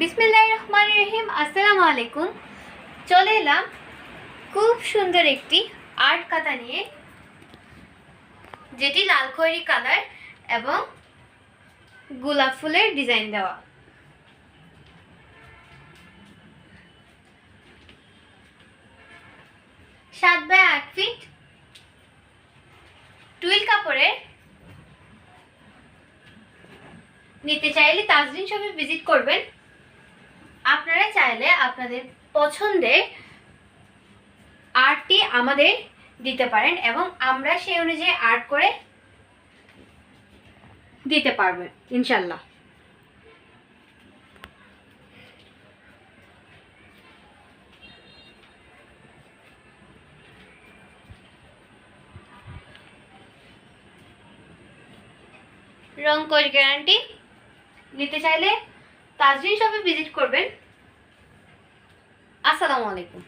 বিসমিল্লাহ রহমান রহিম আসসালামু আলাইকুম। চলে এলাম খুব সুন্দর একটি আর্ট কাতা নিয়ে, যেটি লাল খয়েরি কালার এবং গোলাপ ফুলের ডিজাইন দেওয়া। সাত বাই আট ফিট টুইল কাপড়ের। নিতে চাইলে তাজরিন শপে ভিজিট করবেন। চাইলে আপনাদের পছন্দের আর্টটি আমাদের দিতে পারেন এবং আমরা সেই অনুযায়ী আর্ট করে দিতে পারবেন ইনশাল্লাহ। রং কোচ গ্যারান্টি নিতে চাইলে তাজরিন শপে ভিজিট করবেন। আসসালামু আলাইকুম।